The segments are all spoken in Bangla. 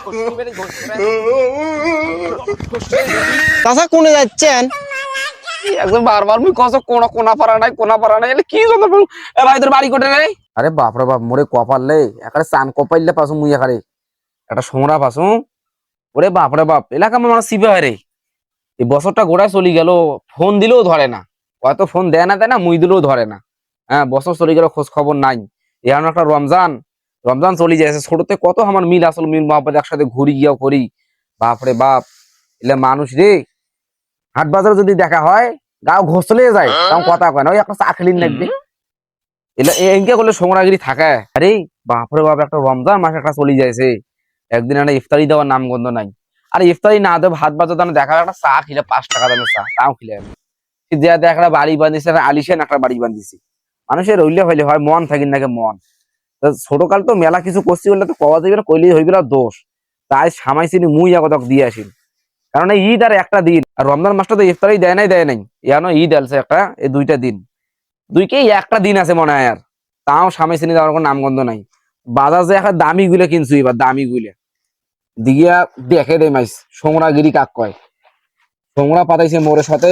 কোনে যাচ্ছেন? একদম বারবার মুই কস কোনা কোনা পারা নাই কোনা পারা নাই এলে কি জন্য এ বাড়ি কোটে রে? আরে বাপ রে বাপ মোরে কপালে একারে চান কপাইলে পাসু মুই একারে। একটা সোমরা পাসু ওরে বাপ রে বাপ এলাকা আমার মানে সিবে হয় রে। এই বছরটা গোড়ায় চলে গেল ফোন দিলেও ধরে না। হয়তো ফোন দেয় না দেয় না মুই দিলেও ধরে না। হ্যাঁ বছর চলে গেল খোঁজ খবর নাই এখন একটা রমজান রমজান চলে যাচ্ছে ছোটতে কত আমার মিল আসল, মিল মহাপদ একসাথে ঘুরি গিয়াও করি। বাপ রে বাপ, এলে মানুষ রে। হাট বাজারে যদি দেখা হয়, গাও ঘষলে যায় তাও কথা কয় না, ওই একটা চাকলিন লাগবে এলে এনকে করলে সোমরাগিরি থাকে। আরে বাপরে বাপ, একটা রমজান মাস একটা চলে যাইছে একদিন একটা ইফতারি দেওয়ার নামগন্ধ নাই। আর ইফতারি না দেব হাত বাজার দানে দেখা একটা চা খিলে পাঁচ টাকা দামের চা, তাও খিলে দেয়া দেখা বাড়ি বাঁধিছে আলিশান একটা বাড়ি বাঁধিছি। মানুষের রইলে হইলে হয়, মন থাকিন নাকি মন। ছোটকাল তো মেলা কিছু করছি বললে তো কওয়া যাবে না, কইলেই হইবে না দোষ। তাই সামাই সামাইছিনি, মুই আগতক দিয়ে আসিন কারণ ঈদ আর একটা দিন, আর রমজান মাসটা তো ইফতারি দেয় নাই দেয় নাই। ইয়ানো ঈদ আছে একটা, এই দুইটা দিন। দুইকেই একটা দিন আছে মনে হয় আর। তাও স্বামী শ্রেণি যাওয়ার কোনো নামগন্ধ নাই। বাজার যে একটা দামি গুলে কিনছু, এবার দামি গুলে। দিয়া দেখে দে মাইস, সোমরাগিরি কাক কয়। সোমরা পাতাইছে মোরের সাথে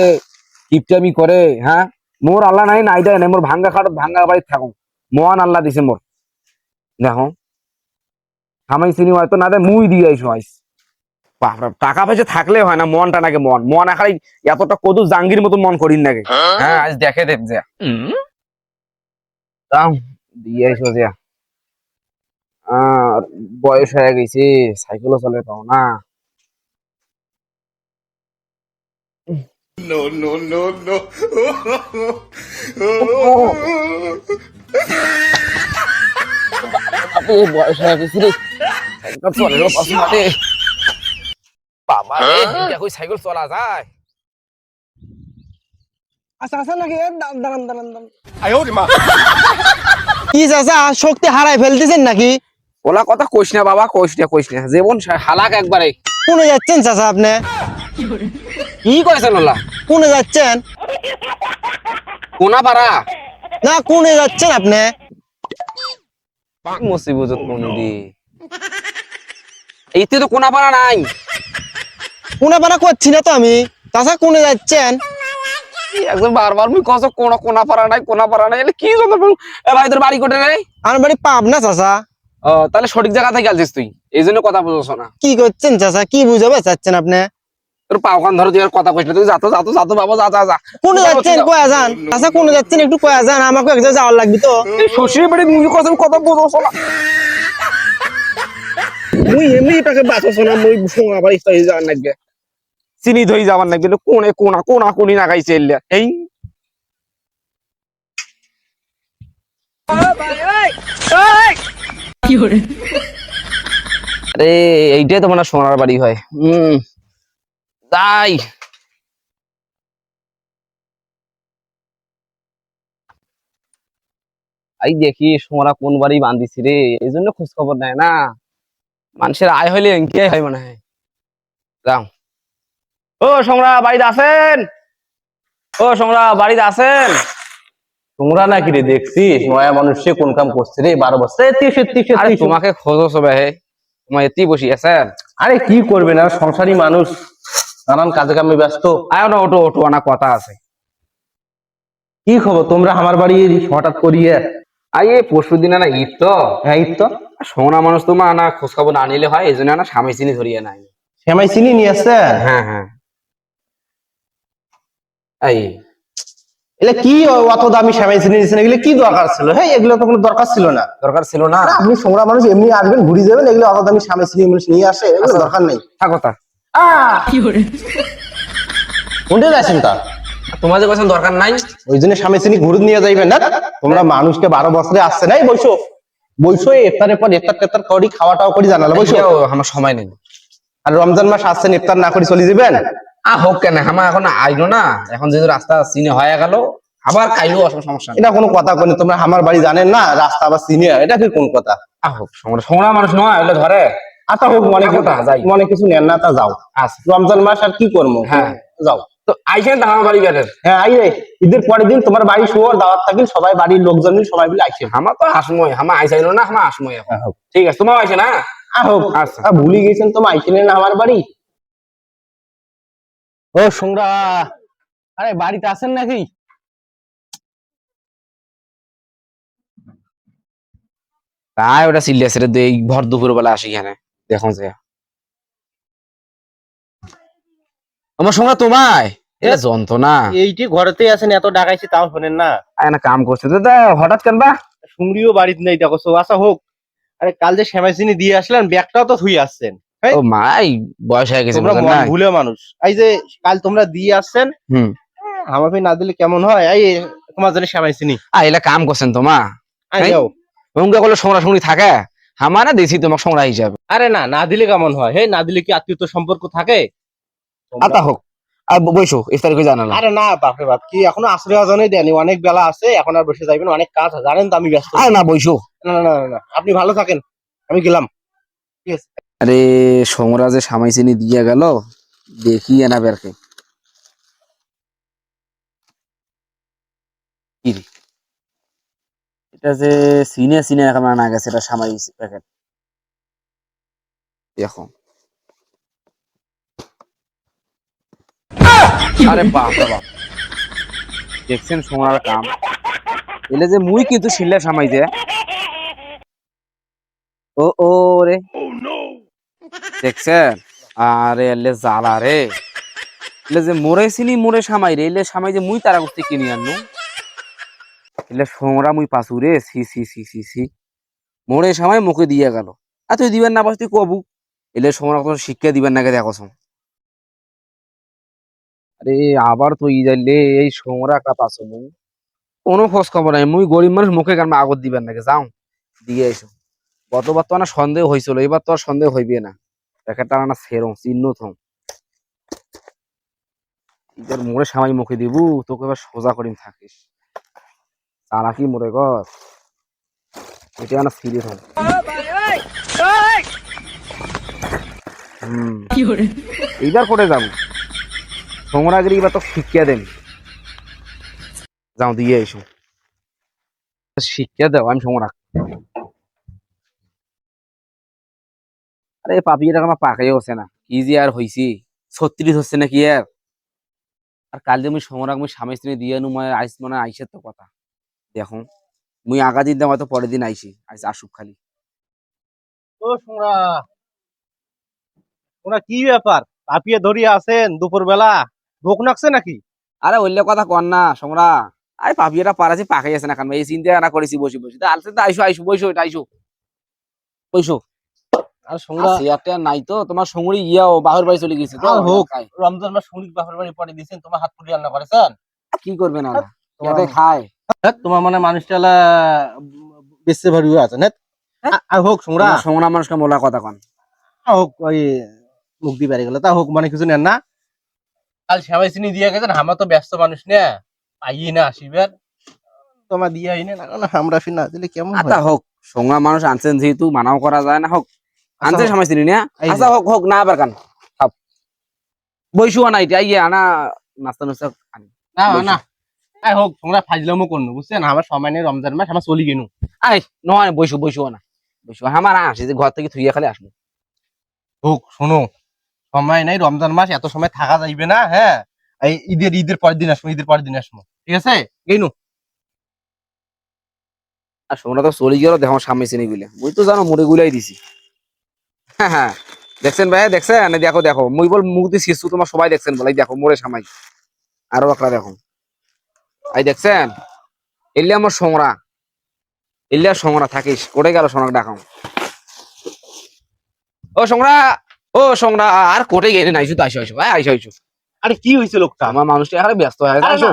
কিপটামি করে হ্যাঁ? মোর আল্লাহ নাই নাই দেয় নাই, মোর ভাঙ্গা খাট, ভাঙ্গা বাড়ি থাকুন মহান আল্লাহ দিছে মোর। দেখো। স্বামী শ্রেণি হয়তো না দেয় মুই দিয়ে আইসো আইস। টাকা পয়সা থাকলে হয় না মনটা নাকি মন। মন একাই এতটা কদু জাঙ্গির মতো মন করিন নাকি? হ্যাঁ। আজ দেখে দেব যে। দাও দিয়ে এসো যে। আর বয়স হয়ে গেছে সাইকেলও চলে পাও না। আপনি বয়স হয়ে গেছে রে সাইকেল চলে পাশে মাঠে বাবা রে দেখো সাইকেল চলা যায়? আচ্ছা আচ্ছা নাকি দাঁড়ান দাঁড়ান দাঁড়ান দাঁড়ান। কি চাচা শক্তি হারাই ফেলতেছেন নাকি? ওলা কথা কইস না বাবা কইস না কইস না। জীবন হালাক একবারে। কোনে যাচ্ছেন চাচা আপনি? কি কইছেন ওলা? কোনে যাচ্ছেন? কোনা পারা না কোনে যাচ্ছেন আপনি? মুসিবত মনুরি এইতে তো কোনা পারা নাই। কোনে করছি না তো আমি। চাচা কোনে যাচ্ছেন? একদম বারবার মুই কস কোনা কোনা পারা নাই কোনা পারা নাই। কি জন্য বল- এ ভাই তোর বাড়ি কোটে রে? আমার বাড়ি পাবনা চাচা। ও তাহলে সঠিক জায়গা থেকে গেলছিস তুই। এই জন্য কথা বুঝছ না। কি করছেন চাচা? কি বুঝাবে চাচ্ছেন আপনি? তোর পাওখান ধরো তুই কথা তুই যাতো যাতো যাতো বাবা যা যা যা। কোনে যাচ্ছেন? কয়া যান। চাচা কোনে যাচ্ছেন? একটু কয়া যান। আমাকে এক জায়গায় যাওয়ার লাগবে তো। শ্বশুর বাড়ি মুই কথা কথা বুঝছ না মুই এমনি তাকে বাঁচছ না মুই সোনা বাড়ি তাই যাওয়ার লাগবে। চিনি ধই যাওয়ার লাগবে কোনে কোনা কোনা কোনি না গাইছে এই আরে এইটাই তো মানে সোনার বাড়ি হয়। হম। তাই আই দেখি সোমরা কোন বাড়ি বান্ধিছি রে এই জন্য খোঁজ খবর নেয় না। মানুষের আয় হইলে এনকে হয় মনে হয়। যাও। ও সোমরা বাড়িতে আছেন? ও সোমরা বাড়িতে আছেন? তোমরা নাকি রে দেখছিস নয়া মানুষ সে কোন কাম করছে রে বারো বছর। এই তোমাকে খোঁজ সবে হে তোমার এতেই বসি আছেন। আরে কি করবে না? সংসারী মানুষ। নানান কাজে কামে ব্যস্ত। আয় না ওটো ওটো আনা কথা আছে। কি খবর? তোমরা আমার বাড়ি হঠাৎ করিয়ে? আই এই পরশু দিন না ঈদ তো। হ্যাঁ এই তো। সোনা মানুষ তোমার না খোঁজ খবর না নিলে হয় এই জন্য না স্বামী চিনি ধরিয়ে নাই। শ্যামাই চিনি নিয়ে আসছে? হ্যাঁ হ্যাঁ। এই এগুলো কি অত দামি শ্যামাই চিনি দিচ্ছেন এগুলো কি দরকার ছিল? হ্যাঁ এগুলো তো কোনো দরকার ছিল না। দরকার ছিল না। আপনি সোমরা মানুষ এমনি আসবেন ঘুরে যাবেন এগুলো অত দামি শ্যামাই চিনি মানুষ নিয়ে আসে এগুলো দরকার নেই। থাকো তা। কোনটা যাচ্ছেন তা? তোমাদের কথা দরকার নাই? ওই জন্য স্বামী চিনি ঘুরে নিয়ে যাইবেন না? তোমরা মানুষকে বারো বছরে আসছে নাই বৈশো। বৈশো ইফতারের পর ইফতার টেফতার করি খাওয়া টাওয়া করি জানালো বৈশো। আমার সময় নেই। আর রমজান মাস আসছেন ইফতার না করে চলে যাবেন আ হোক কেন আমার এখন আইলো না। এখন যেহেতু রাস্তা চিনে হয়ে গেল আবার খাইলেও অসম সমস্যা এটা কোনো কথা কোন তোমরা আমার বাড়ি জানেন না রাস্তা আবার সিনিয়র এটা কি কোন কথা? আ হোক সমস্যা মানুষ নয় ওগুলো ধরে। আচ্ছা হোক মনে তা, যাই। মনে কিছু নেন না তা যাও। আচ্ছা। রমজান মাস আর কি করব? হ্যাঁ। যাও। তো আইসেন আমার বাড়ি বেড়ের। হ্যাঁ আই রে। ঈদের পরের দিন তোমার বাড়ি শুয়োর দাওয়াত থাকিল সবাই বাড়ির লোকজন সবাই মিলে আইসে আমার তো আসময় আমার আইসাইলো না আমার আসময় এখন। হ্যাঁ, ঠিক আছে তোমার আইসে না আহো। আচ্ছা। ভুলে গেছেন তো মাইকেলেন না আমার বাড়ি? ও সোংরা আরে বাড়িতে আছেন নাকি? তাই ওটা সিরিয়াস রে ভর দুপুর বেলা আসি এখানে। দেখো যে আমার সঙ্গে তোমায়? এটা যন্ত্রণা। এইটি ঘরেতে আছেন এত ডাকাইছি তাও শোনেন না। এখানে কাম করছে। হঠাৎ কেন বা? সুমরিও বাড়িতে নেই দেখো আচ্ছা হোক। আরে কাল যে দিয়ে আসলেন ব্যাগটাও তো ধুই আসছেন এই, ও মাই বয়স হয়ে গেছে তোমরা না? ভুলে মানুষ। এই যে কাল তোমরা দিয়ে আসছেন হুম। আমাকে না দিলে কেমন হয়? এই তোমার জন্য শ্যামাচিনি আ এলা কাম করছেন তোমা আই এই, যাও। করলে সোমরা শুনি থাকে। আমার না দিছি তোমাকে সোমরা হিসাবে। আরে না না দিলে কেমন হয়? হে না দিলে কি আত্মীয়তা সম্পর্ক থাকে? আতা হোক আর বইসো ইফতারি করে জানালা আরে না বাপরে বাপ কি এখনও আশ্রয় আজনে দেয়নি অনেক বেলা আছে এখন আর বসে যাইবেন অনেক কাজ আছে, জানেন তো আমি ব্যস্ত। আরে না বইসো না না না, না, আপনি ভালো থাকেন আমি গেলাম। আরে সোমরা যে সামাই চিনি দিয়ে গেল দেখি এনা বেরকে কি রে? এটা যে সিনে সিনে এখন আনা গেছে, এটা সামাই প্যাকেট দেখো। আরে বাপ বাপ। দেখছেন সোমরার কাম? এলে যে মুই কিন্তু শিল্লা সামাই যে। ও ও রে। দেখছেন? আরে এলে জ্বালা রে। এলে যে মোরে চিনি মোরে সামাই রে। এলে সামাই যে মুই তারা করতে কিনি আনু এলে সোমরা মুই পাসু রে সি সি সি সি সি মোরে সামাই মুখে দিয়ে গেল। আর তুই দিবেন না বাস তুই কবু। এলে সোমরা কোনো শিক্ষা দিবেন না দেখো সোম। আরে আবার তুই যাইলে এই সোমরা কাপাসো মুই। কোনো খোঁজ খবর নাই। মুই গরিব মানুষ মুখে গান আগত দিবেন নাকি যাও। দিয়ে এসো গতবার তো না সন্দেহ হয়েছিল এবার তো আর সন্দেহ হইবে না। প্যাকেটটা না সেরম চিহ্ন থম। মোড়ে সামাই মুখে দিব তোকে এবার সোজা করিম থাকিস। তারা কি মোড়ে গর এটা না ফিরে থম হম এইবার করে যাব সমরাগিরি এবার তো শিক্ষা দেন যাও দিয়ে এসো শিক্ষা দাও আমি সমরাগ আরে পাপি এটা আমার পাকাই হচ্ছে না। কি যে আর হইছি ছত্রিশ হচ্ছে না কি আর আর কাল যে মুই সমরাগ মুই স্বামী স্ত্রী দিয়ে নু মানে আইস মানে আইসের তো কথা দেখো মুই আগা দিন দাম হয়তো পরের দিন আইসি আইস আসুক খালি। ও সোমরা তোমরা কি ব্যাপার? পাপিয়ে ধরিয়ে আছেন দুপুর বেলা ভোক নাকছে নাকি? আরে অন্য কথা কর না সমরা। আরে পাপি এটা পারাছি পাকাই আছে না কারণ এই চিন্তা না করেছি বসে বসে। তা আলসে তো আইসো আইসো বইসো এটা আইসো। বইসো। আর আর সোমরা চেয়ারটা নাই তো তোমার সঙ্গী ইয়াও বাহির বাড়ি চলে গেছে তো হোক। রমজান মাস শুনি বাপের বাড়ি পরে দিয়েছেন তোমার হাত পুরি রান্না করেছেন কি করবে না তোমার- ইয়াতে খায়। তোমার মানে মানুষটা বেশি ভারী হয়ে? আছে না আর হোক তোমার সমরা মানুষকে মোলা কথা কন। হোক ওই মুখ দিয়ে বেড়ে গেল। তা হোক মানে কিছু নেন না। কাল সেবাই চিনি দিয়ে গেছেন আমরা তো ব্যস্ত মানুষ না। আইয়ে না আসিবেন তোমার দিয়ে আইনে না না আমরা ফির না দিলে কেমন হয়? আচ্ছা হোক সংগ্রা মানুষ আনছেন যেহেতু মানাও করা যায় না হোক। আনছে আচ্ছা, হোক। সময় চিনি না। আচ্ছা হোক হোক না আবার কান? বইসু আনা এটা আনা নাস্তা নাস্তা আনি। না না। আই হোক তোমরা ফাজলামো করনো বুঝছেন? আমার সময় নেই রমজান মাস আমার চলি গেনু আই নয় বইসু বইসু আনা বইসু আমার আসে যে ঘর থেকে থুইয়া খালি আসব। হোক শোনো সময় নাই রমজান মাস এত সময় থাকা যাইবে না হ্যাঁ? এই ঈদের ঈদের পরের দিন আসব ঈদের পরের দিন আসব। ঠিক আছে? গেনু আর সোমরা তো চলে গেল দেখো সামনে চিনি গুলে মুই তো জানো মুড়ে গুলাই দিছি। হ্যাঁ হ্যাঁ। দেখছেন ভাই? দেখছেন? দেখো দেখো। মুই বল মুখ দিয়ে শিশু তোমার সবাই দেখছেন বলে। দেখো মোড়ে সামাই। আরও একটা দেখো। দেখছেন? এলে আমার সোমরা। এলে আর সোমরা থাকিস। কোটে গেল সোনাক ডাকাও ও সোমরা ও সোমরা আর কোটে গেলে নাইছু তো আইসো আইসো ভাই আইসো আইসো। আরে কি হয়েছে লোকটা? আমার মানুষটা এখানে ব্যস্ত হয়ে গেছে আরে।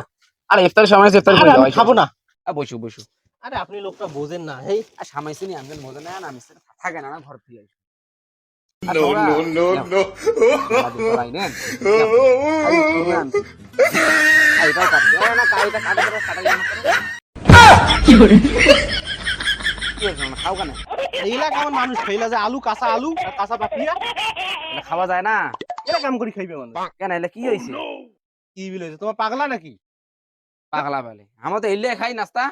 আরে ইফতারের সময় আছে, ইফতার আরে করে আমি খাব না। বসু বসু। আরে আপনি লোকটা বোঝেন না। এই আর সামাইছি নি আনবেন মজা নেয় না আমি থাকে না না ঘর থেকে No, no, no, no. এইলা কেমন মানুষ? খাইলা যে আলু কাঁচা আলু কাঁচা পাপিয়া খাওয়া যায় না। এরা কাম করে খাইবে মানুষ? কেন এলে কি হয়েছে কি বিল হয়েছে তোমার পাগলা নাকি? পাগলা বেলে। আমরা তো এলে খাই নাস্তা।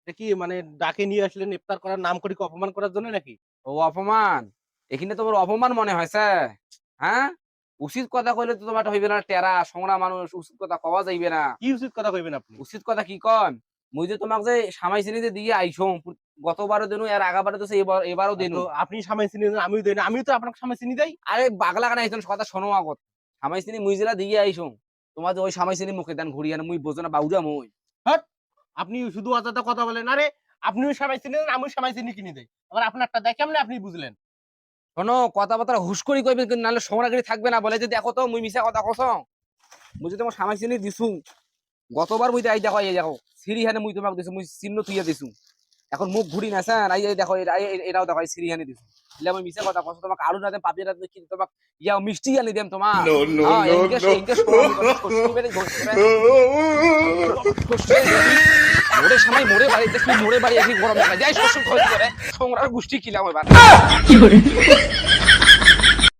এটা কি মানে ডাকে নিয়ে আসলেন ইফতার করার নাম করে অপমান করার জন্য নাকি? ও অপমান। এখানে তোমার অপমান মনে হয়েছে হ্যাঁ? উচিত কথা কইলে তো তোমার হইবে না টেরা সংরা মানুষ উচিত কথা কওয়া যাইবে না। কি উচিত কথা কইবেন আপনি? উচিত কথা কি কন? মুই যে তোমাক যে সামাই চিনিতে দিয়ে আইছো গতবারও দেনু এর আগাবারও তো এবার এবারও দেনু। আপনি সামাই চিনি আমিও দেই না আমিও তো আপনাকে সামাই চিনি দেই। আরে বাগলা কানে আইছন কথা শোনো আগত। সামাই চিনি মুই জেলা দিয়ে আইছো তোমার যে ওই সামাই চিনি মুখে দান ঘুরিয়ে না মুই বোঝো না বাউজা মুই। আপনি শুধু অযথা কথা বলেন আরে আপনিও সামাই চিনি আমিও সামাই চিনি কিনে দেই। আবার আপনারটা দেখ কেমনে আপনি বুঝলেন। শোনো কথাবার্তা হুশ করি কইবে কিন্তু নাহলে সমরাগিরি থাকবে না বলে যে দেখো তো মুই মিছা কথা কছ মুই তোমার সামাই চিনি দিছু গতবার মুই আই দেখো এই দেখো সিঁড়ি হানে মুই তোমাকে দিছু মুই চিহ্ন তুইয়া দিছু এখন মুখ ঘুরি না স্যার আই এই দেখো এটাও দেখো এই সিঁড়ি হানে দিছু এলে আমি মিছা কথা কছ তোমাকে আলু না দেম পাপি না দেম কি তোমাক ইয়া মিষ্টি আনি দেম তোমার হ্যাঁ, মোড়ে সময় মোড়ে বাড়ি দেখি মোড়ে বাড়ি একই গরম দেখা যায় শ্বশুর খোঁজ করে গোষ্ঠী কিলাম এবার।